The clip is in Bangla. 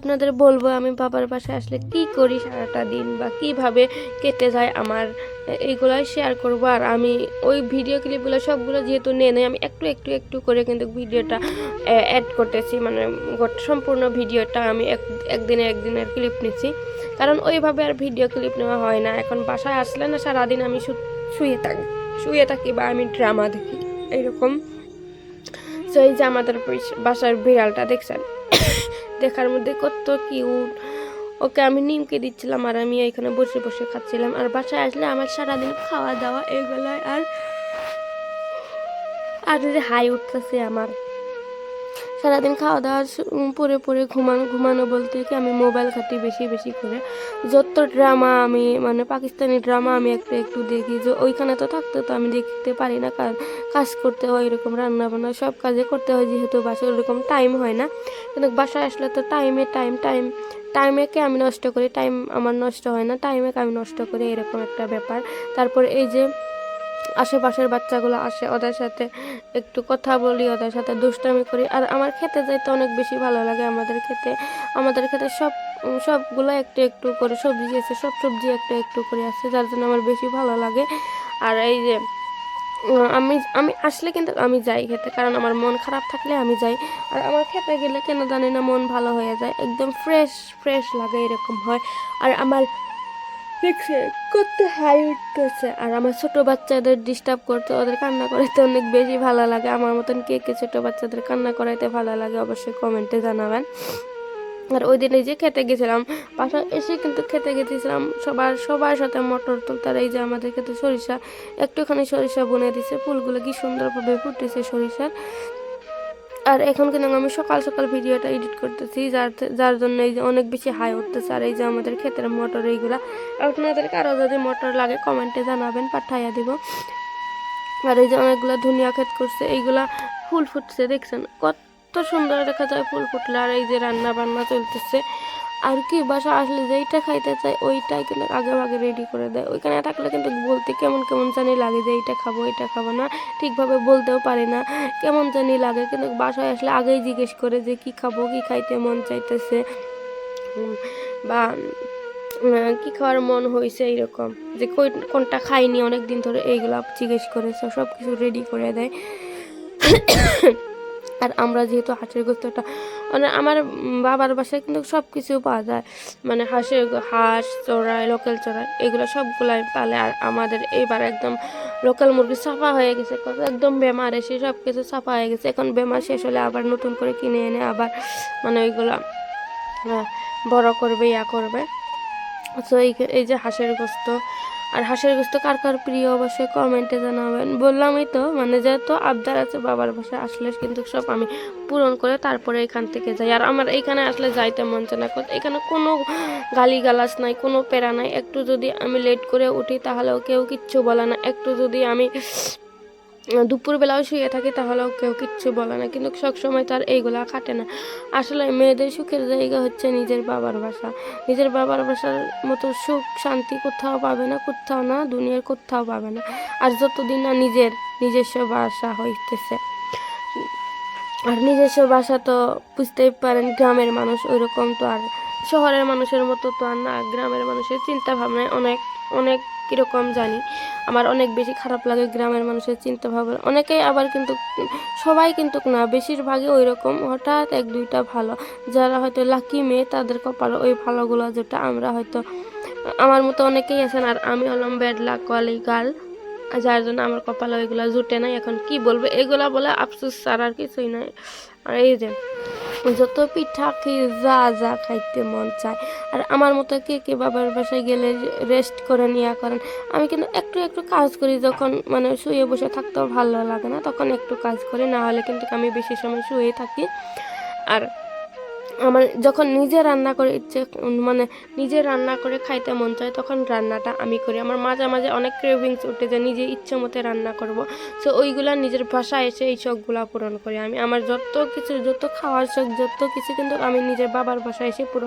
আপনাদের বলব, আমি বাবার বাসায় আসলে কি করি সারাটা দিন বা কীভাবে কেটে যায় আমার এইগুলাই শেয়ার করব। আর আমি ওই ভিডিও ক্লিপগুলো সবগুলো যেহেতু নিয়ে নেই, আমি একটু একটু একটু করে কিন্তু ভিডিওটা অ্যাড করতেছি। মানে সম্পূর্ণ ভিডিওটা আমি এক একদিনে একদিনের ক্লিপ নিচ্ছি। কারণ ওইভাবে আর ভিডিও ক্লিপ নেওয়া হয় না। এখন বাসায় আসলে না সারাদিন আমি শুয়ে থাকি শুয়ে থাকি বা আমি ড্রামা দেখি, এইরকম। সেই যে আমাদের বাসার বিড়ালটা দেখছেন? দেখার মধ্যে কত কিউট ওকে আমি নিমকে দিচ্ছিলাম আর আমি এখানে বসে বসে খাচ্ছিলাম। আর বাসায় আসলে আমার সারাদিন খাওয়া দাওয়া এগুলো আর আর হাই উঠতেছে আমার। সারাদিন খাওয়া দাওয়া পরে পরে ঘুমানো ঘুমানো বলতে কি আমি মোবাইল ঘাটি বেশি বেশি করে। যত ড্রামা আমি মানে পাকিস্তানি ড্রামা আমি একটু একটু দেখি যে ওইখানে তো থাকতে তো আমি দেখতে পারি না, কাজ করতে হয় এরকম রান্না বান্না, সব কাজে করতে হয় যেহেতু বাসায় ওরকম টাইম হয় না। কিন্তু বাসায় আসলে তো টাইমে টাইম টাইম টাইমেকে আমি নষ্ট করি টাইম আমার নষ্ট হয় না টাইমেকে আমি নষ্ট করি, এরকম একটা ব্যাপার। তারপর এই যে আশেপাশের বাচ্চাগুলো আসে, ওদের সাথে একটু কথা বলি, ওদের সাথে দুষ্টামি করি। আর আমার খেতে যাইতে অনেক বেশি ভালো লাগে আমাদের খেতে। আমাদের খেতে সব, সবগুলো একটু একটু করে সবজি আছে, সব সবজি একটু একটু করে আছে, যার জন্য আমার বেশি ভালো লাগে। আর এই যে, আমি আমি আসলে কিন্তু আমি যাই খেতে, কারণ আমার মন খারাপ থাকলে আমি যাই। আর আমার খেতে গেলে কেন জানি না মন ভালো হয়ে যায়, একদম ফ্রেশ ফ্রেশ লাগে এরকম হয়। আর আমার দেখছে, কত হাই উঠতেছে। আর আমার ছোট বাচ্চাদের ডিস্টার্ব করতে, ওদের কান্না করাইতে অনেক বেশি ভালো লাগে। আমার মতন কে কে ছোট বাচ্চাদের কান্না করাইতে ভালো লাগে, অবশ্যই কমেন্টে জানাবেন। আর ওই দিন যে খেতে গেছিলাম, বাসায় এসে কিন্তু খেতে গেছিলাম। সবার সবার সাথে মটর তরতার এই যে আমাদের খেতে সরিষা, একটুখানি সরিষা বুনে দিছে। ফুলগুলো কি সুন্দরভাবে ফুটেছে সরিষার। আর এখন কিন্তু আমি সকাল সকাল ভিডিওটা এডিট করতেছি, যার যার জন্য এই যে অনেক বেশি হাই উঠতেছে। আর এই যে আমাদের ক্ষেতের মোটর এইগুলা আপনাদের কারও যদি মোটর লাগে কমেন্টে জানাবেন, পাঠাইয়া দিব। আর এই যে অনেকগুলো ধুনিয়া ক্ষেত করছে, এইগুলা ফুল ফুটছে, দেখছেন? কত সুন্দর দেখা যায় ফুল ফুটলে। আর এই যে রান্না বান্না চলতেছে। আর কি, বাসা আসলে যেইটা খাইতে চাই ওইটাই কিন্তু আগে আগে রেডি করে দেয়। ওইখানে থাকলে কিন্তু বলতে কেমন কেমন জানি লাগে যে এইটা খাব এটা খাব না, ঠিকভাবে বলতেও পারে না, কেমন জানি লাগে। কিন্তু বাসায় আসলে আগেই জিজ্ঞেস করে যে কি খাব, কি খাইতে মন চাইতেছে। বা কি খাওয়ার মন হয়েছে এইরকম। যে কোনটা খাইনি অনেক দিন ধরে এইগুলা জিজ্ঞেস করে, সব কিছু রেডি করে দেয়। আর আমরা যেহেতু হাঁসের গোস্তটা মানে আমার বাবার বাসায় কিন্তু সব কিছু পাওয়া যায়। মানে হাঁসের হাঁস চড়াই, লোকাল চড়াই, এগুলো সবগুলাই পালে। আর আমাদের এইবার একদম লোকাল মুরগি সাফা হয়ে গেছে একদম বেমার, এসে সব কিছু সাফা হয়ে গেছে। এখন বেমার শেষ হলে আবার নতুন করে কিনে এনে আবার মানে ওইগুলো বড় করবে, ইয়া করবে। তো এই যে হাঁসের গোস্ত আর হাঁসের গোস্ত কার কার প্রিয়, অবশ্যই কমেন্টে জানাবেন। বললামই তো মানে যেহেতু আবদার আছে বাবার বাসায় আসলে কিন্তু সব আমি পূরণ করে তারপরে এখান থেকে যাই। আর আমার এইখানে আসলে যাইতে মন চায় না এখানে কোনো গালি গালাস নাই, কোনো প্যারা নাই। একটু যদি আমি লেট করে উঠি তাহলেও কেউ কিচ্ছু বলে না। একটু যদি আমি দুপুরবেলাও শুয়ে থাকি, তাহলেও কেউ কিচ্ছু বলে না। কিন্তু সবসময় তার এইগুলা খাটে না। আসলে মেয়েদের সুখের জায়গা হচ্ছে নিজের বাবার বাসা। নিজের বাবার বাসার মতো সুখ, শান্তি কোথাও পাবে না, কোথাও না, দুনিয়ার কোথাও পাবে না। আর যতদিন না নিজের নিজস্ব বাসা হইতেছে। আর নিজস্ব বাসা তো বুঝতেই পারেন, গ্রামের মানুষ ওইরকম তো আর শহরের মানুষের মতো তো আর না। গ্রামের মানুষের চিন্তা ভাবনায় অনেক অনেক কীরকম জানি। আমার অনেক বেশি খারাপ লাগে গ্রামের মানুষের চিন্তা ভাবনা অনেকেই আবার কিন্তু, সবাই কিন্তু না, বেশিরভাগই ওই রকম হঠাৎ এক দুইটা ভালো, যারা হয়তো লাকি মেয়ে, তাদের কপালে ওই ভালোগুলো যেটা, আমরা হয়তো, আমার মতো অনেকেই আছেন। আর আমি হলাম ব্যাড লাক ওয়ালি গার্ল যার জন্য আমার কপালে ওইগুলো জুটে নাই। এখন কি বলব? এগুলা বলে আফসোস, আর আর কিছুই নাই। আর এই যে যত পিঠা খেয়ে যা যা খাইতে মন চায়। আর আমার মতো কে কে বাবার বাসায় গেলে রেস্ট করে নিয়ে করেন? আমি কিন্তু একটু একটু কাজ করি, যখন মানে শুয়ে বসে থাকতেও ভালো লাগে না, তখন একটু কাজ করি, না হলে কিন্তু আমি বেশি সময় শুয়ে থাকি। আর আমার যখন নিজে রান্না করে ইচ্ছে মানে নিজে রান্না করে খাইতে মন চায়, তখন রান্নাটা আমি করি। আমার মাঝে মাঝে অনেক ক্রেভিংস উঠে যায় নিজে ইচ্ছে মতো রান্না করব। সো ওইগুলা নিজের ভাষায় এসে এই শখগুলা পূরণ করি আমি। আমার যত কিছু, যত খাওয়ার শখ, যত কিছু কিন্তু আমি নিজের বাবার ভাষায় এসে পূরণ